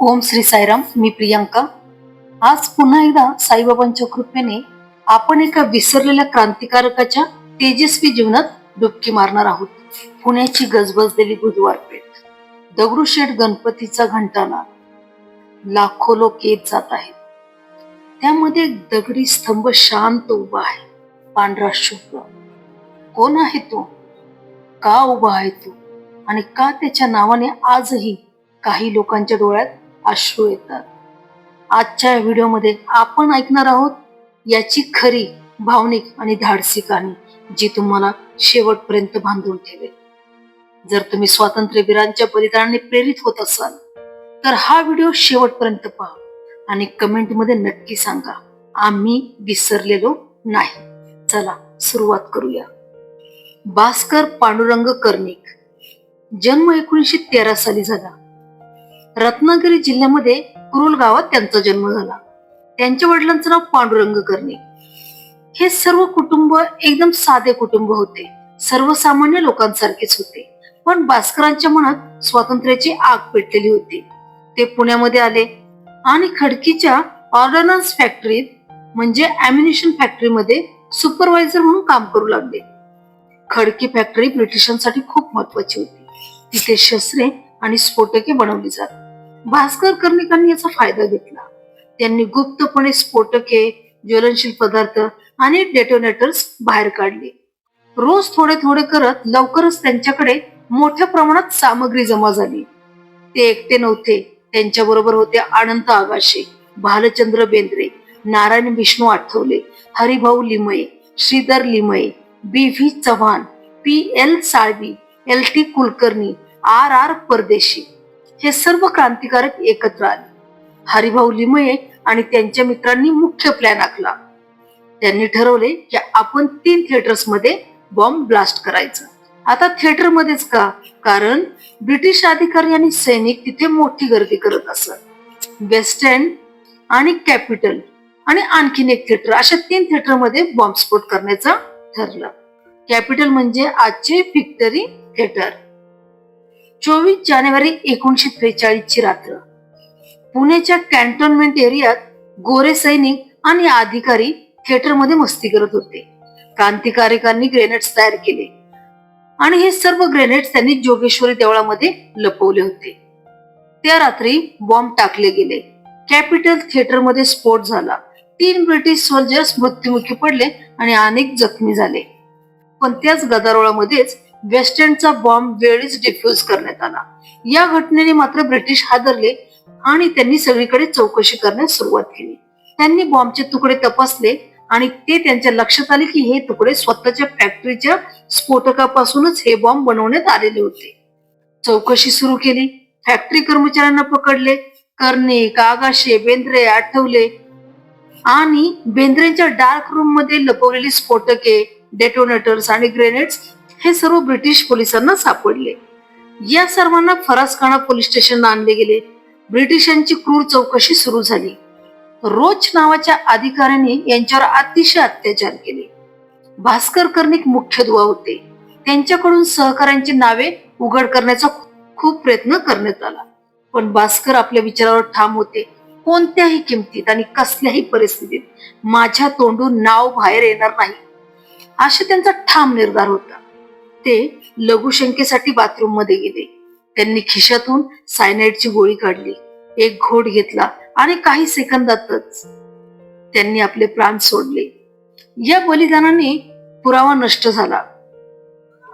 ओम श्री साईराम मी प्रियांका. आज पुन्हा एकदा साईबाबांच्या कृपेने आपण एका विसरलेल्या क्रांतिकारकाच्या तेजस्वी जीवनात डुबकी मारणार आहोत. पुण्याची गजबजलेली बुधवार पेठ दगडूशेठ गणपतीचा घंटाना लाखो लोक येत जात आहेत. त्यामध्ये एक दगडी स्तंभ शांत उभा आहे. पांढरा शुभ्र. कोण आहे तो? का उभा आहे तो? आणि का त्याच्या नावाने आजही काही लोकांच्या डोळ्यात अश्रू येतात. आजच्या या व्हिडिओमध्ये आपण ऐकणार आहोत याची खरी भावनिक आणि धाडसी कहाणी जी तुम्हाला शेवटपर्यंत बांधून ठेवेल. जर तुम्ही स्वातंत्र्यवीरांच्या बलिदानाने प्रेरित होत असाल तर हा व्हिडिओ शेवटपर्यंत पहा आणि कमेंटमध्ये नक्की सांगा आम्ही विसरलेलो नाही. चला सुरुवात करूया. भास्कर पांडुरंग कर्णिक. जन्म एकोणीसशे तेरा साली झाला. रत्नागिरी जिल्ह्यामध्ये कुरुल गावात त्यांचा जन्म झाला. त्यांच्या वडिलांचं नाव पांडुरंग कर्णिक हे सर्व कुटुंब एकदम साधे कुटुंब होते. सर्वसामान्य लोकांसारखेच होते. पण भास्करांच्या मनात स्वातंत्र्याची आग पेटलेली होती. ते पुण्यामध्ये आले आणि खडकीच्या ऑर्डनन्स फॅक्टरीत म्हणजे अॅम्युनिशन फॅक्टरीमध्ये सुपरवायझर म्हणून काम करू लागले. खडकी फॅक्टरी ब्रिटिशांसाठी खूप महत्वाची होती. तिथे शस्त्रे आणि स्फोटके बनवली जात. भास्कर कर्णिकांनी याचा फायदा घेतला. त्यांनी गुप्तपणे स्फोटके ज्वलनशील पदार्थ आणि डेटोनेटर्स बाहेर काढले. रोज थोडे थोडे करत लवकरच त्यांच्याकडे मोठ्या प्रमाणात सामग्री जमा झाली. ते एकटे नव्हते. त्यांच्या बरोबर होते Anand Agashe Bhalchandra Bendre Narayan Vishnu Athavale Haribhau Limaye Shridhar Limaye B V Chavan P L Salvi L T Kulkarni R R Pardeshi. हे सर्व क्रांतिकारक एकत्र आले. हरिभाऊ लिमये आणि त्यांच्या मित्रांनी मुख्य प्लॅन आखला. त्यांनी ठरवले की आपण तीन थिएटर्समध्ये बॉम्ब ब्लास्ट करायचं. आता थिएटर मध्येच का? कारण ब्रिटिश अधिकारी आणि सैनिक तिथे मोठी गर्दी करत असत. वेस्ट एंड आणि कॅपिटल आणि आणखीन एक थिएटर अशा तीन थिएटरमध्ये बॉम्बस्फोट करण्याचं ठरलं. कॅपिटल म्हणजे आजचे व्हिक्टरी थिएटर चोवीस जानेवारी एकोणीशे त्रेचाळीस ची रात्र. पुण्याच्या कॅन्टोन्मेंट एरियात गोरे सैनिक आणि अधिकारी थिएटरमध्ये मस्ती करत होते. क्रांतिकारकांनी ग्रेनेड्स तयार केले. आणि हे सर्व ग्रेनेड्स त्यांनी जोगेश्वरी देवळामध्ये लपवले होते. त्या रात्री बॉम्ब टाकले गेले. कॅपिटल थिएटरमध्ये स्फोट झाला. तीन ब्रिटिश सोल्जर्स मृत्युमुखी पडले आणि अनेक जखमी झाले. पण त्याच गदारोळामध्येच वेस्टर्नचा बॉम्ब वेळीच डिफ्यूज करण्यात आला. या घटनेने मात्र ब्रिटिश हादरले आणि त्यांनी सगळीकडे चौकशी करण्यास सुरुवात केली. त्यांनी बॉम्बचे तुकडे तपासले आणि ते त्यांच्या लक्षात आले की हे तुकडे स्वतःच्या फॅक्टरीच्या स्फोटकापासूनच हे बॉम्ब बनवण्यात आलेले होते. चौकशी सुरू केली. फॅक्टरी कर्मचाऱ्यांना पकडले. कर्णे कागाशे बेंद्रे आठवले आणि बेंद्रेंच्या डार्क रूममध्ये लपवलेली स्फोटके डेटोनेटर्स आणि ग्रेनेड्स हे सर्व ब्रिटिश पोलिसांना सापडले. या सर्वांना फरासखाना पोलीस स्टेशनला आणले गेले. ब्रिटिशांची क्रूर चौकशी सुरू झाली. रोच नावाच्या अधिकाऱ्यांनी यांच्यावर अतिशय अत्याचार केले. भास्कर कर्णिक मुख्य दुवा होते. त्यांच्याकडून सहकाऱ्यांची नावे उघड करण्याचा खूप प्रयत्न करण्यात आला. पण भास्कर आपल्या विचारावर ठाम होते. कोणत्याही किमतीत आणि कसल्याही परिस्थितीत माझ्या तोंडून नाव बाहेर येणार नाही. असे त्यांचा ठाम निर्धार होता. ते लघुशंकेसाठी बाथरूममध्ये गेले. त्यांनी खिशातून सायनाईडची गोळी काढली. एक घोट घेतला आणि काही सेकंदातच त्यांनी आपले प्राण सोडले. या बलिदानाने पुरावा नष्ट झाला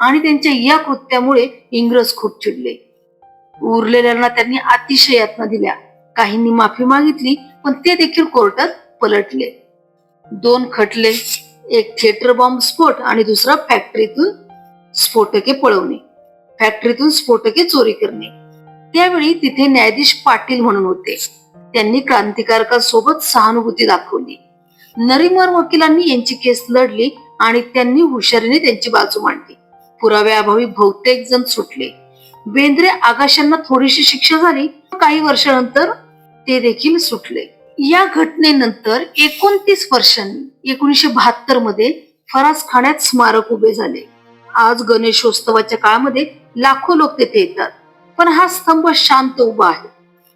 आणि त्यांच्या या कृत्यामुळे इंग्रज खूप चिडले. उरलेल्यांना त्यांनी अतिशय यातना दिल्या. काहींनी माफी मागितली पण ते देखील कोर्टात पलटले. दोन खटले एक थिएटर बॉम्ब स्फोट आणि दुसरा फॅक्टरीतून स्फोटके पळवणे फॅक्टरीतून स्फोटके चोरी करणे. त्यावेळी तिथे न्यायाधीश पाटील म्हणून होते. त्यांनी क्रांतिकारकांसोबत सहानुभूती दाखवली. नरिमर वकिलांनी यांची केस लढली आणि त्यांनी हुशारीने त्यांची बाजू मांडली. पुराव्याअभावी बहुतेक जण सुटले. बेंद्रे आकाशांना थोडीशी शिक्षा झाली काही वर्षानंतर ते देखील सुटले. या घटनेनंतर एकोणतीस वर्षांनी एकोणीशे बहात्तरमध्ये फरास खाण्यात स्मारक उभे झाले. आज गणेशोत्सवाच्या काळामध्ये लाखो लोक तेथे येतात. पण हा स्तंभ शांत उभा आहे.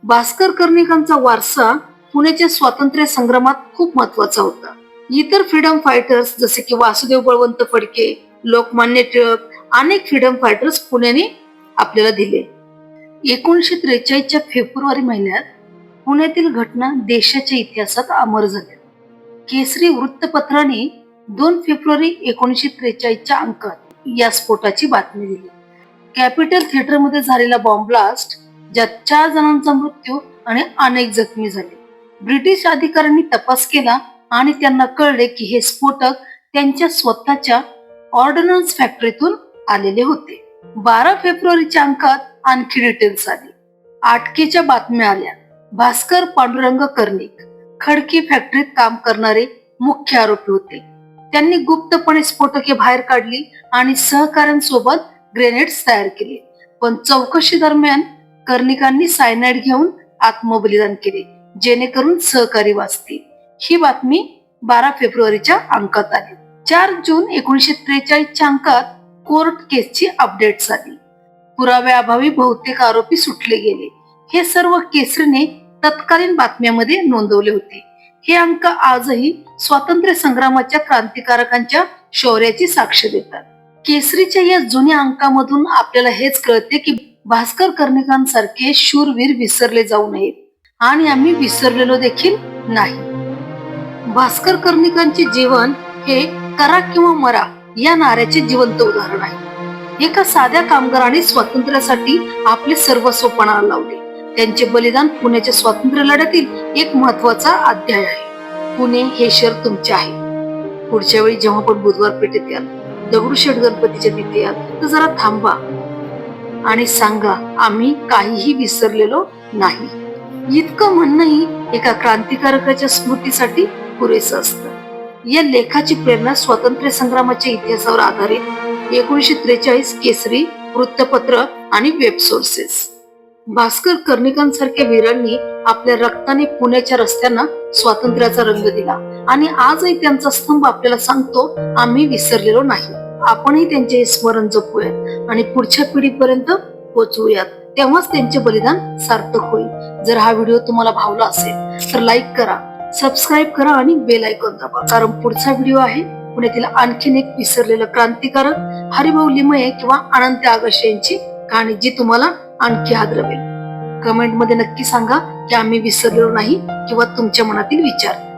भास्कर कर्णिकांचा वारसा पुण्याच्या स्वातंत्र्य संग्रामात खूप महत्त्वाचा होता. इतर फ्रीडम फायटर्स जसे की वासुदेव बळवंत फडके लोकमान्य टिळक अनेक फ्रीडम फायटर्स पुण्याने आपल्याला दिले. एकोणीशे त्रेचाळीसच्या फेब्रुवारी महिन्यात पुण्यातील घटना देशाच्या इतिहासात अमर झाल्या. केसरी वृत्तपत्राने दोन फेब्रुवारी एकोणीशे त्रेचाळीसच्या अंकात या स्फोटाची बातमी दिली. कॅपिटल थिएटरमध्ये झालेला बॉम्ब ब्लास्ट ज्यात चार जणांचा मृत्यू आणि अनेक जखमी झाले. ब्रिटिश अधिकाऱ्यांनी तपास केला आणि त्यांना कळले की हे स्फोटक त्यांच्या स्वतःच्या ऑर्डनन्स फॅक्टरीतून आलेले होते. बारा फेब्रुवारीच्या अंकात आणखी डिटेल्स आली. आटकेच्या बातम्या आल्या. भास्कर पांडुरंग कर्णिक खडकी फॅक्टरीत काम करणारे मुख्य आरोपी होते. त्यांनी गुप्तपणे स्फोटके बाहेर काढली आणि सहकाऱ्यांसोबत ग्रेनेड्स तयार केले. पण चौकशी दरम्यान कर्णिकांनी सायनाइड घेऊन आत्मबलिदान केले जेणेकरून सहकारी वाचतील. ही बातमी बारा फेब्रुवारीच्या अंकात आली. चार जून एकोणीशे त्रेचाळीसच्या अंकात कोर्ट केसची अपडेट झाली. पुराव्याअभावी बहुतेक आरोपी सुटले गेले. हे सर्व केसरीने तत्कालीन बातम्यामध्ये नोंदवले होते. हे अंक आजही स्वातंत्र्य संग्रामाच्या क्रांतिकारकांच्या शौर्याची साक्ष देतात. केसरीच्या या जुन्या अंकामधून आपल्याला हेच कळते की भास्कर कर्णिकांसारखे शूरवीर विसरले जाऊ नयेत. आणि आम्ही विसरलेलो देखील नाही. भास्कर कर्णिकांचे जीवन हे करा किंवा मरा या नाऱ्याचे जिवंत उदाहरण आहे. एका साध्या कामगाराने स्वातंत्र्यासाठी आपले सर्वस्व पणाला लावले. त्यांचे बलिदान पुण्याच्या स्वातंत्र्य लढ्यातील एक महत्त्वाचा अध्याय आहे. पुणे हे शहर तुमचे आहे. पुढच्या वेळी जेव्हा पण बुधवार पेठेत याल दगडूशेठ गणपतीच्या तिथे तर जरा थांबा आणि सांगा आम्ही काहीही विसरलेलो नाही. इतकं म्हणणंही एका क्रांतिकारकाच्या स्मृतीसाठी पुरेसं असतं. या लेखाची प्रेरणा स्वातंत्र्य संग्रामाच्या इतिहासावर आधारित एकोणीशे त्रेचाळीस केसरी वृत्तपत्र आणि वेब सोर्सेस भास्कर कर्णिकांसारख्या वीरांनी आपल्या रक्ताने पुण्याच्या रस्त्यांना स्वातंत्र्याचा रंग दिला. आणि आजही त्यांचा स्तंभ आपल्याला सांगतो आम्ही विसरलेलो नाही. आपणही त्यांचे स्मरण जपूयात आणि पुढच्या पिढीपर्यंत पोहोचवूयात तेव्हाच त्यांचे बलिदान सार्थक होईल. जर हा व्हिडिओ तुम्हाला भावला असेल तर लाईक करा सबस्क्राईब करा आणि बेल आयकॉन दाबा. कारण पुढचा व्हिडिओ आहे पुण्यातील आणखीन एक विसरलेलं क्रांतिकारक हरिभाऊ लिमये किंवा अनंत आगश यांची कहाणी जी तुम्हाला आणखी हादरवेल कमेंटमध्ये नक्की सांगा की आम्ही विसरलेलो नाही किंवा तुमच्या मनातील विचार.